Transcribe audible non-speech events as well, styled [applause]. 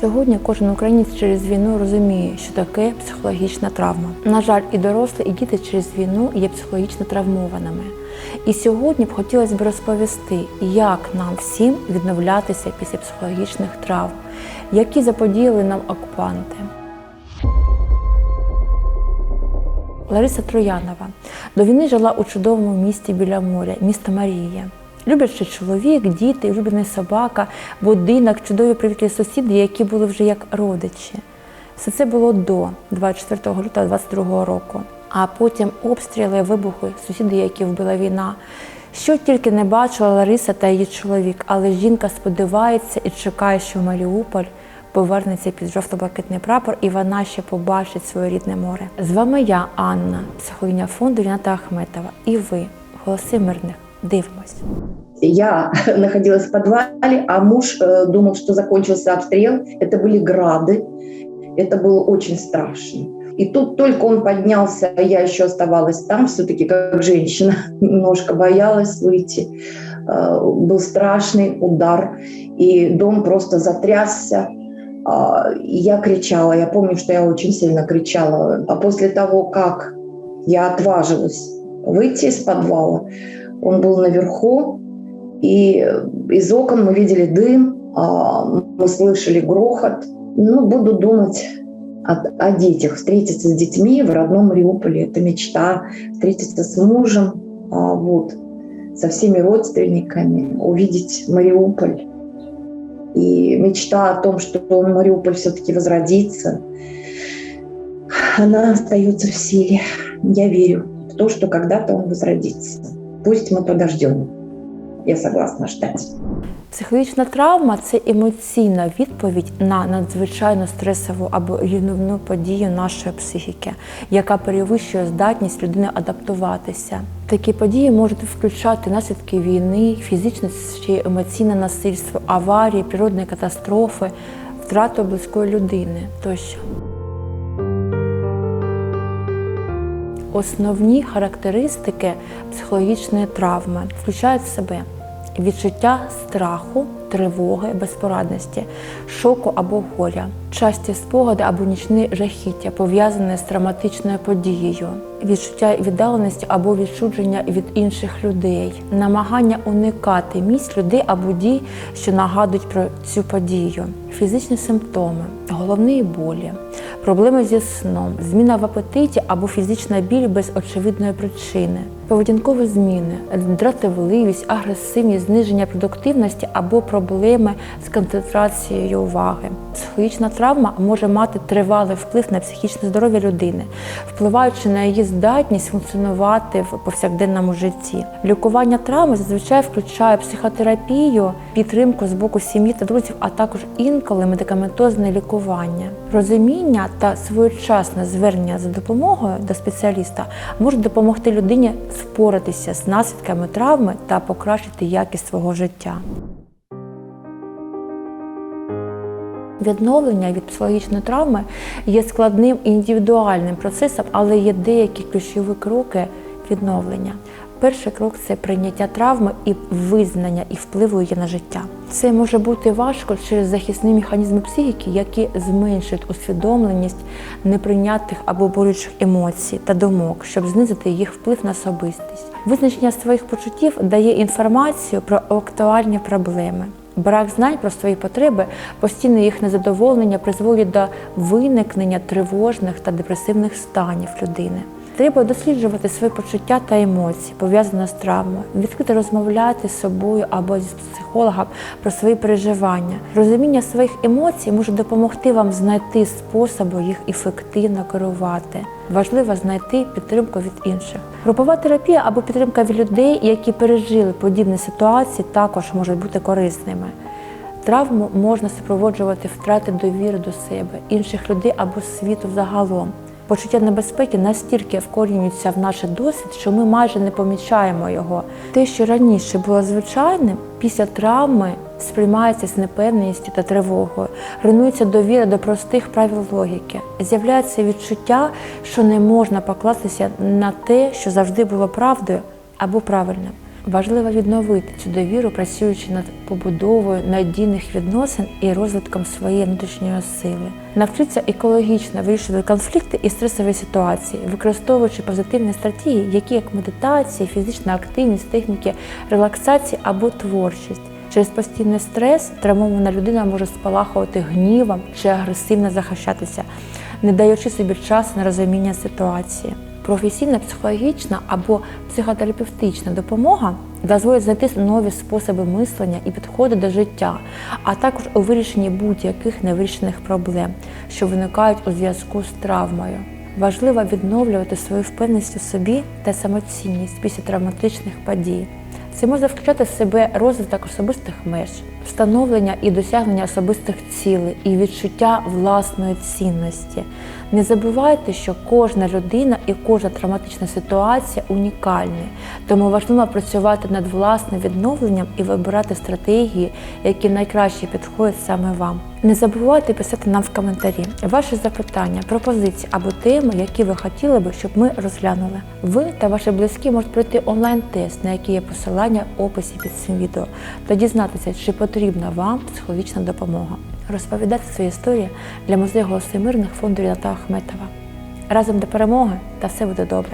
Сьогодні кожен українець через війну розуміє, що таке психологічна травма. На жаль, і дорослі, і діти через війну є психологічно травмованими. І сьогодні б хотілося б розповісти, як нам всім відновлятися після психологічних травм, які заподіяли нам окупанти. Лариса Троянова до війни жила у чудовому місті біля моря, місто Марія. Люблячий чоловік, діти, улюблений собака, будинок, чудові привітлі сусіди, які були вже як родичі. Все це було до 24 лютого 22 року. А потім обстріли, вибухи, сусіди, які вбила війна. Що тільки не бачила Лариса та її чоловік, але жінка сподівається і чекає, що Маріуполь повернеться під жовто-блакитний прапор, і вона ще побачить своє рідне море. З вами я, Анна, психологиня фонду Ріната Ахметова. І ви, голоси мирних. Дивимось. Я [laughs] находилась в подвале, а муж э, думал, что закончился обстрел. Это были грады. Это было очень страшно. И тут только он поднялся, а я еще оставалась там, все-таки как женщина, [laughs] немножко боялась выйти. Э, Был страшный удар, и дом просто затрясся. А, Я кричала, я помню, что я очень сильно кричала. А после того, как я отважилась выйти из подвала, он был наверху, и из окон мы видели дым, а, мы слышали грохот. Ну, буду думать о, о детях, встретиться с детьми в родном Мариуполе. Это мечта, встретиться с мужем, а, вот, со всеми родственниками, увидеть Мариуполь. И мечта о том, что Мариуполь все-таки возродится, она остается в силе. Я верю в то, что когда-то он возродится. Пусть мы подождем. Я согласна ждать. Психологічна травма це емоційна відповідь на надзвичайно стресову або рівновну подію нашої психіки, яка перевищує здатність людини адаптуватися. Такі події можуть включати наслідки війни, фізичне чи емоційне насильство, аварії, природні катастрофи, втрату близької людини тощо. Основні характеристики психологічної травми включають в себе відчуття страху, тривоги, безпорадності, шоку або горя, часті спогади або нічні жахіття, пов'язані з травматичною подією, відчуття віддаленості або відчудження від інших людей, намагання уникати місць людей або дій, що нагадують про цю подію, фізичні симптоми, головні болі, проблеми зі сном, зміна в апетиті або фізична біль без очевидної причини, поведінкові зміни, дратівливість, агресивність, зниження продуктивності або проблеми з концентрацією уваги. Психологічна травма може мати тривалий вплив на психічне здоров'я людини, впливаючи на її здатність функціонувати в повсякденному житті. Лікування травми зазвичай включає психотерапію, підтримку з боку сім'ї та друзів, а також інколи медикаментозне лікування. Розуміння та своєчасне звернення за допомогою до спеціаліста можуть допомогти людині впоратися з наслідками травми та покращити якість свого життя. Відновлення від психологічної травми є складним індивідуальним процесом, але є деякі ключові кроки відновлення. Перший крок це прийняття травми і визнання і впливу її на життя. Це може бути важко через захисні механізми психіки, які зменшують усвідомленість неприйнятих або болючих емоцій та думок, щоб знизити їх вплив на особистість. Визначення своїх почуттів дає інформацію про актуальні проблеми. Брак знань про свої потреби, постійне їх незадоволення призводить до виникнення тривожних та депресивних станів людини. Треба досліджувати свої почуття та емоції, пов'язані з травмою, відкрито розмовляти з собою або з психологом про свої переживання. Розуміння своїх емоцій може допомогти вам знайти способи їх ефективно керувати. Важливо знайти підтримку від інших. Групова терапія або підтримка від людей, які пережили подібні ситуації, також можуть бути корисними. Травму можна супроводжувати втрати довіри до себе, інших людей або світу загалом. Почуття небезпеки настільки вкорінюється в наш досвід, що ми майже не помічаємо його. Те, що раніше було звичайним, після травми сприймається з непевністю та тривогою, руйнується довіра до простих правил логіки. З'являється відчуття, що не можна покластися на те, що завжди було правдою або правильним. Важливо відновити цю довіру, працюючи над побудовою надійних відносин і розвитком своєї внутрішньої сили. Навчитися екологічно вирішувати конфлікти і стресові ситуації, використовуючи позитивні стратегії, які як медитація, фізична активність, техніки релаксації або творчість. Через постійний стрес травмована людина може спалахувати гнівом чи агресивно захищатися, не даючи собі часу на розуміння ситуації. Професійна психологічна або психотерапевтична допомога дозволить знайти нові способи мислення і підходи до життя, а також у вирішенні будь-яких невирішених проблем, що виникають у зв'язку з травмою. Важливо відновлювати свою впевненість у собі та самоцінність після травматичних подій. Це може включати в себе розвиток особистих меж, встановлення і досягнення особистих цілей і відчуття власної цінності. Не забувайте, що кожна людина і кожна травматична ситуація унікальні, тому важливо працювати над власним відновленням і вибирати стратегії, які найкраще підходять саме вам. Не забувайте писати нам в коментарі ваші запитання, пропозиції або теми, які ви хотіли би, щоб ми розглянули. Ви та ваші близькі можуть пройти онлайн-тест, на який є посилання в описі під цим відео, та дізнатися, чи потрібна вам психологічна допомога. Розповідати свої історії для музею голоси мирних фонду Ріната Ахметова. Разом до перемоги та все буде добре.